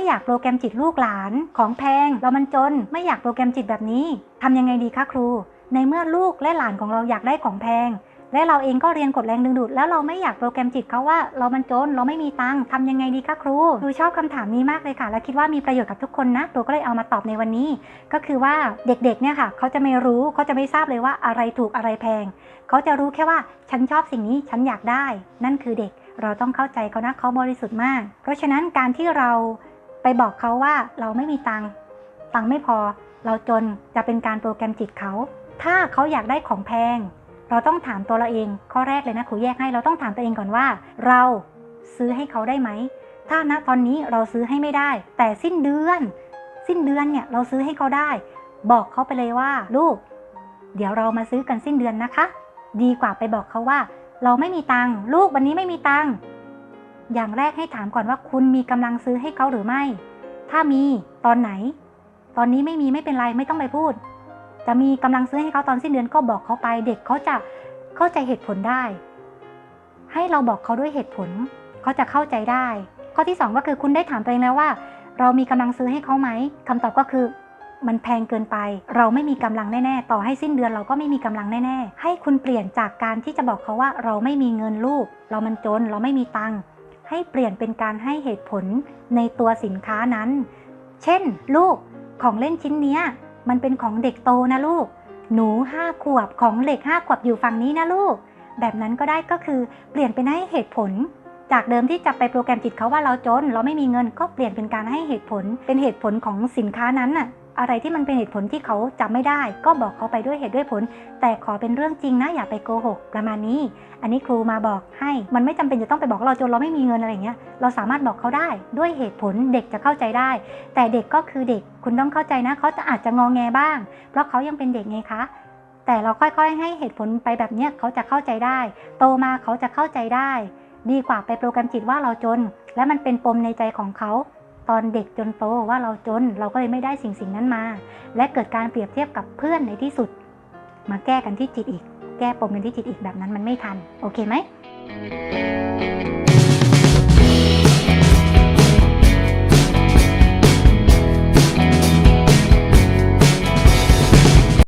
ไม่อยากโปรแกรมจิตลูกหลาน ของแพง เรามันจน ไม่อยากโปรแกรมจิตแบบนี้ทำยังไงดีคะครู ในเมื่อลูกและหลานของเราอยากได้ของแพง และเราเองก็เรียนกฎแรงดึงดูด แล้วเราไม่อยากโปรแกรมจิตเขาว่า เรามันจนเราไม่มีตังค์ทำยังไงดีคะครูครูชอบคำถามนี้มากเลยค่ะ และคิดว่ามีประโยชน์กับทุกคนนะตัวก็เลยเอามาตอบในวันนี้ ก็คือว่าเด็กๆเนี่ยค่ะ เขาจะไม่รู้เขาจะไม่ทราบเลยว่าอะไรถูกอะไรแพง เขาจะรู้แค่ว่าฉันชอบสิ่งนี้ฉันอยากได้ นั่นคือเด็กเราต้องเข้าใจเขานะเขาบริสุทธิ์มาก เพราะฉะนั้นการที่เรา ไปบอกเขาว่าเราไม่มีตังค์ตังค์ไม่พอ เราจนจะเป็นการโปรแกรมจิตเขา ถ้าเขาอยากได้ของแพง เราต้องถามตัวเราเอง ข้อแรกเลยนะครูแยกให้เราต้องถามตัวเองก่อนว่า เราซื้อให้เขาได้ไหม ถ้าณตอนนี้เราซื้อให้ไม่ได้ แต่สิ้นเดือน สิ้นเดือนเนี่ยเราซื้อให้เขาได้ บอกเขาไปเลยว่า ลูก เดี๋ยวเรามาซื้อกันสิ้นเดือนนะคะ ดีกว่าไปบอกเขาว่า เราไม่มีตังค์ลูกวันนี้ไม่มีตังค์ อย่างแรกให้ถามก่อนว่าคุณมีกำลังซื้อให้เขาหรือไม่ ถ้ามีตอนไหน ตอนนี้ไม่มีไม่เป็นไรไม่ต้องไปพูด จะมีกำลังซื้อให้เขาตอนสิ้นเดือนก็บอกเขาไป เด็กเขาจะเข้าใจเหตุผลได้ ให้เราบอกเขาด้วยเหตุผลเขาจะเข้าใจได้ ข้อที่สองก็คือคุณได้ถามตัวเองแล้วว่า เรามีกำลังซื้อให้เขาไหมคำตอบก็คือมันแพงเกินไป เราไม่มีกำลังแน่ๆ ต่อให้สิ้นเดือนเราก็ไม่มีกำลังแน่ๆ ให้คุณเปลี่ยนจากการที่จะบอกเขาว่าเราไม่มีเงินลูก เรามันจน เราไม่มีตังค์ ให้เปลี่ยนเป็นการให้เหตุผลในตัวสินค้านั้น เช่น ลูกของเล่นชิ้นนี้มันเป็นของเด็กโตนะลูก หนูห้าขวบของเหล็กห้าขวบอยู่ฝั่งนี้นะลูก แบบนั้นก็ได้ก็คือเปลี่ยนเป็นให้เหตุผล จากเดิมที่จะไปโปรแกรมจิตเขาว่าเราจน เราไม่มีเงินก็เปลี่ยนเป็นการให้เหตุผล เป็นเหตุผลของสินค้านั้นน่ะ อะไรที่มันเป็นเหตุผลที่เขาจำไม่ได้ ก็บอกเขาไปด้วยเหตุด้วยผล แต่ขอเป็นเรื่องจริงนะอย่าไปโกหกประมาณนี้ อันนี้ครูมาบอกให้มันไม่จำเป็นจะต้องไปบอกเราจนเราไม่มีเงินอะไรอย่างเงี้ยเราสามารถบอกเขาได้ด้วยเหตุผลเด็กจะเข้าใจได้ แต่เด็กก็คือเด็กคุณต้องเข้าใจนะเขาจะอาจจะงองแงบ้าง เพราะเขายังเป็นเด็กไงคะแต่เราค่อยๆ ให้เหตุผลไปแบบเนี้ยเขาจะเข้าใจได้ โตมาเขาจะเข้าใจได้ ดีกว่าไปโปรแกรมจิตว่าเราจน และมันเป็นปมในใจของเขา ตอนเด็กจนโตว่าเราจนเราก็เลยไม่ได้สิ่งสิ่งนั้นมา และเกิดการเปรียบเทียบกับเพื่อนในที่สุด มาแก้กันที่จิตอีก แก้ปมกันที่จิตอีกแบบนั้นมันไม่ทัน โอเคไหม